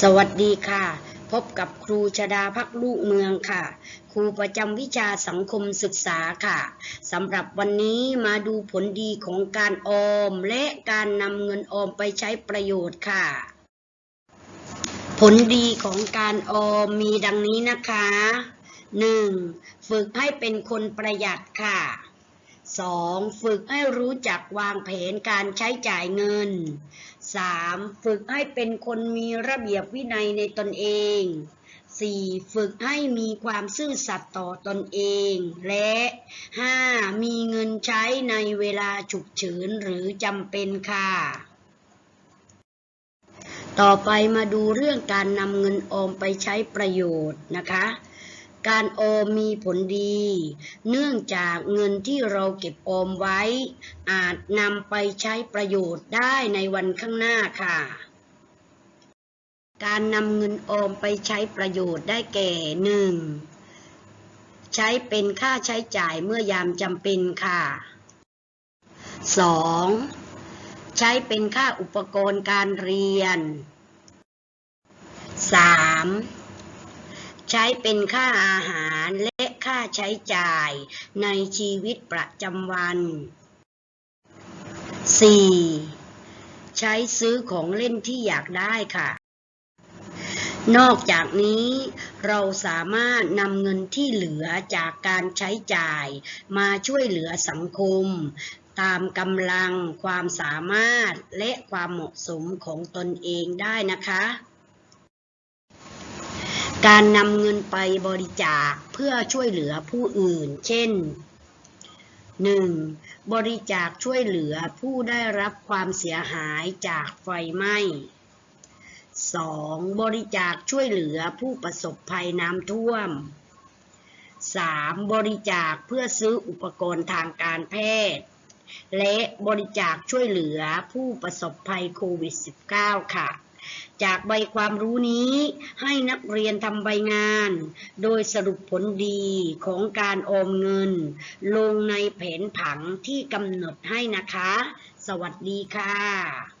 สวัสดีค่ะ พบกับครูชดาพักลูกเมืองค่ะ ครูประจำวิชาสังคมศึกษาค่ะสำหรับวันนี้มาดูผลดีของการออม และการนำเงินออมไปใช้ประโยชน์ค่ะ ผลดีของการออมมีดังนี้นะคะ 1. ฝึกให้เป็นคนประหยัดค่ะ 2. ฝึกให้รู้จักวางแผนการใช้จ่ายเงิน 3. ฝึกให้เป็นคนมีระเบียบวินัยในตนเอง 4. ฝึกให้มีความซื่อสัตย์ต่อตนเอง และ 5. มีเงินใช้ในเวลาฉุกเฉินหรือจำเป็นค่ะ ต่อไปมาดูเรื่องการนำเงินออมไปใช้ประโยชน์นะคะ การออมมีผลดี เนื่องจากเงินที่เราเก็บออมไว้ อาจนำไปใช้ประโยชน์ได้ในวันข้างหน้าค่ะ การนำเงินออมไปใช้ประโยชน์ได้แก่ 1. ใช้เป็นค่าใช้จ่ายเมื่อยามจำเป็นค่ะ 2. ใช้เป็นค่าอุปกรณ์การเรียน 3. ใช้เป็นค่าอาหารและค่าใช้จ่ายในชีวิตประจำวัน 4. ใช้ซื้อของเล่นที่อยากได้ค่ะ นอกจากนี้เราสามารถนำเงินที่เหลือจากการใช้จ่ายมาช่วยเหลือสังคม ตามกำลังความสามารถและความเหมาะสมของตนเองได้นะคะ การนำเงินไปบริจาคเพื่อช่วยเหลือผู้อื่น เช่น 1. บริจาคช่วยเหลือผู้ได้รับความเสียหายจากไฟไหม้ 2. บริจาคช่วยเหลือผู้ประสบภัยน้ำท่วม 3. บริจาคเพื่อซื้ออุปกรณ์ทางการแพทย์ และบริจาคช่วยเหลือผู้ประสบภัยโควิด -19 ค่ะ จากใบความรู้นี้ให้นักเรียนทำใบงาน โดยสรุปผลดีของการออมเงิน ลงในแผนผังที่กำหนดให้นะคะ สวัสดีค่ะ